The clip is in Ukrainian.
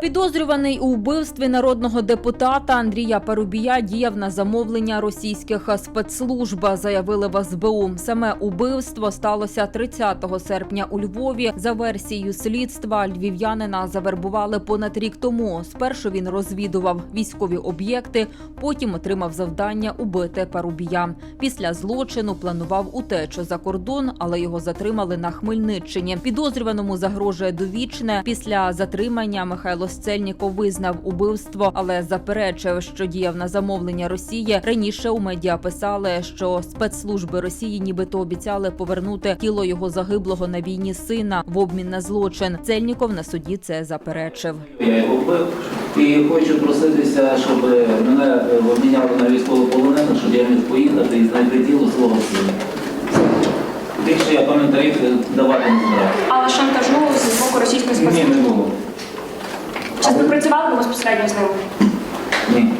Підозрюваний у вбивстві народного депутата Андрія Парубія діяв на замовлення російських спецслужб, заявили в СБУ. Саме убивство сталося 30 серпня у Львові. За версією слідства, львів'янина завербували понад рік тому. Спершу він розвідував військові об'єкти, потім отримав завдання убити Парубія. Після злочину планував утечу за кордон, але його затримали на Хмельниччині. Підозрюваному загрожує довічне. Після затримання Михайло Сцельніков визнав убивство, але заперечив, що діяв на замовлення Росії. Раніше у медіа писали, що спецслужби Росії нібито обіцяли повернути тіло його загиблого на війні сина в обмін на злочин. Цельніков на суді це заперечив. Я його вбив і хочу проситися, щоб мене обміняли на військовополонених, щоб я міг поїхати і знайти тіло свого сина. Більше я коментарів давати не збираю. Але шантажу з боку ви безпосередньо з ними? Ні.